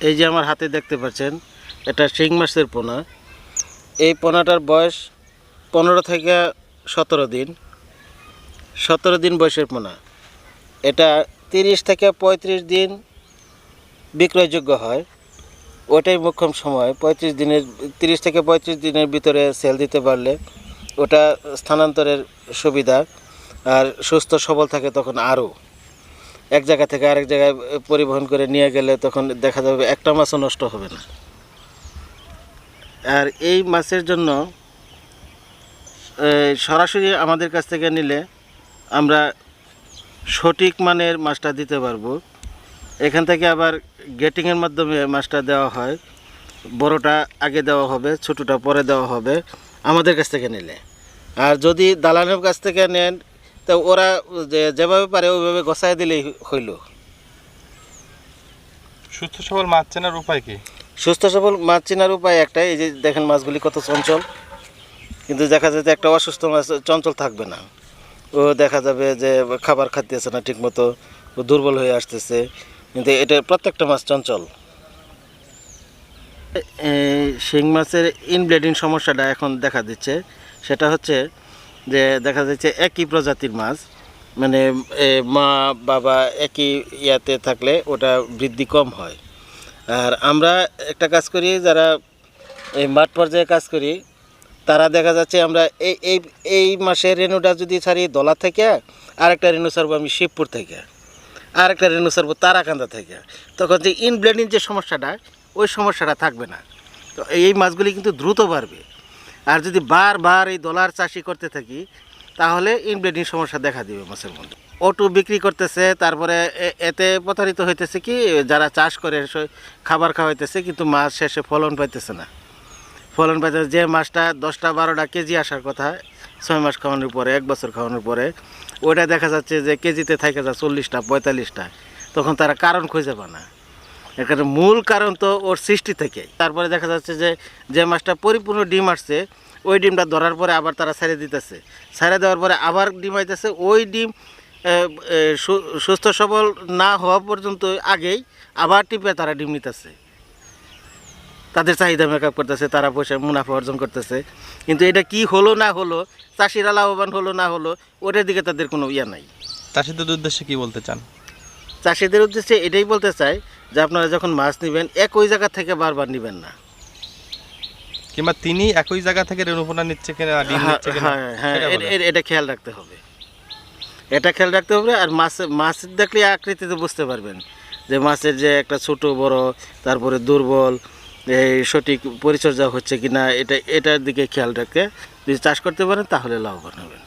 এই যে আমার হাতে দেখতে পাচ্ছেন, এটা শিং মাছের পোনা। এই পোনাটার বয়স পনেরো থেকে সতেরো দিন। সতেরো দিন বয়সের পোনা। এটা তিরিশ থেকে পঁয়ত্রিশ দিন বিক্রয়যোগ্য হয়। ওটাই মোক্ষম সময়। পঁয়ত্রিশ দিনের, তিরিশ থেকে পঁয়ত্রিশ দিনের ভিতরে সেল দিতে পারলে ওটা স্থানান্তরের সুবিধা। আর সুস্থ সবল থাকে তখন আরও। এক জায়গা থেকে আরেক জায়গায় পরিবহন করে নিয়ে গেলে তখন দেখা যাবে একটা মাছও নষ্ট হবে না। আর এই মাছের জন্য সরাসরি আমাদের কাছ থেকে নিলে আমরা সঠিক মানের মাছটা দিতে পারব। এখান থেকে আবার গেটিংয়ের মাধ্যমে মাছটা দেওয়া হয়। বড়টা আগে দেওয়া হবে, ছোটোটা পরে দেওয়া হবে। আমাদের কাছ থেকে নিলে। আর যদি দালানের কাছ থেকে নেন তো ওরা যে যেভাবে পারে ওইভাবে গোছায় দিলেই হইল। সুস্থ সবল মাছ চেনার উপায় কি? সুস্থ সবল মাছ চেনার উপায় একটাই এই যে দেখেন মাছগুলি কত চঞ্চল। কিন্তু দেখা যাচ্ছে একটা অসুস্থ মাছ চঞ্চল থাকবে না। ও দেখা যাবে যে খাবার খাইতেছে না ঠিকমতো ও দুর্বল হয়ে আসতেছে। কিন্তু এটা প্রত্যেকটা মাছ চঞ্চল। শিং মাছের ইনব্লিডিং সমস্যাটা এখন দেখা দিচ্ছে। সেটা হচ্ছে যে দেখা যাচ্ছে একই প্রজাতির মাছ মানে মা, বাবা একই ইয়াতে থাকলে ওটা বৃদ্ধি কম হয়। আর আমরা একটা কাজ করি, যারা এই মাঠ পর্যায়ে কাজ করি, তারা দেখা যাচ্ছে আমরা এই এই এই মাসে রেনুটা যদি ছাড়ি দলা থেকে আর একটা রেনু ছাড়বো আমি শিবপুর থেকে আর একটা রেনু ছাড়বো তারাকান্দা থেকে। তখন যে ইনব্লেডিং যে সমস্যাটা, ওই সমস্যাটা থাকবে না। তো এই মাছগুলি কিন্তু দ্রুত বাড়বে। আর যদি বারবার এই ডলার চাষি করতে থাকি, তাহলে ইনব্লিডিং সমস্যা দেখা দিবে মাছের মধ্যে। ওটু বিক্রি করতেছে, তারপরে এতে প্রতারিত হইতেছে কি, যারা চাষ করে খাবার খাওয়াইতেছে, কিন্তু মাছ শেষে ফলন পাইতেছে না। ফলন পাইতে যে মাছটা দশটা বারোটা কেজি আসার কথা, ছয় মাস খাওয়ানোর পরে, এক বছর খাওয়ানোর পরে, ওইটা দেখা যাচ্ছে যে কেজিতে থাকে যা চল্লিশটা, পঁয়তাল্লিশটা। তখন তারা কারণ খুঁজে পায় না। এখানে মূল কারণ তো ওর সৃষ্টি থেকে। তারপরে দেখা যাচ্ছে যে যে মাছটা পরিপূর্ণ ডিম আসছে ওই ডিমটা ধরার পরে আবার তারা ছেড়ে দিতেছে। ছেড়ে দেওয়ার পরে আবার ডিম আইতেছে ওই ডিম সুস্থ সবল না হওয়া পর্যন্ত আগেই আবার টিপে তারা ডিম নিতেছে। তাদের চাহিদা মেকআপ করতেছে তারা পয়সা মুনাফা অর্জন করতেছে। কিন্তু এটা কি হলো না হলো চাষিরা লাভবান হলো না হলো ওটার দিকে তাদের কোনো ইয়া নাই। চাষিদের উদ্দেশ্যে কি বলতে চান? চাষিদের উদ্দেশ্যে এটাই বলতে চাই যে আপনারা যখন মাছ নেবেন একই জায়গা থেকে বারবার নেবেন না। কিংবা তিনি একই জায়গা থেকে রেণুপোনা নিচ্ছে কিনা ডিম হ্যাঁ নিচ্ছে কিনা হ্যাঁ, হ্যাঁ এটা খেয়াল রাখতে হবে। এটা খেয়াল রাখতে হবে আর মাছ মাছ দেখলে আকৃতিতে বুঝতে পারবেন যে মাছের যে একটা ছোট বড় তারপরে দুর্বল এই সঠিক পরিচর্যা হচ্ছে কিনা এটা এটার দিকে খেয়াল রাখতে যদি চাষ করতে পারেন তাহলে লাভবান হবেন।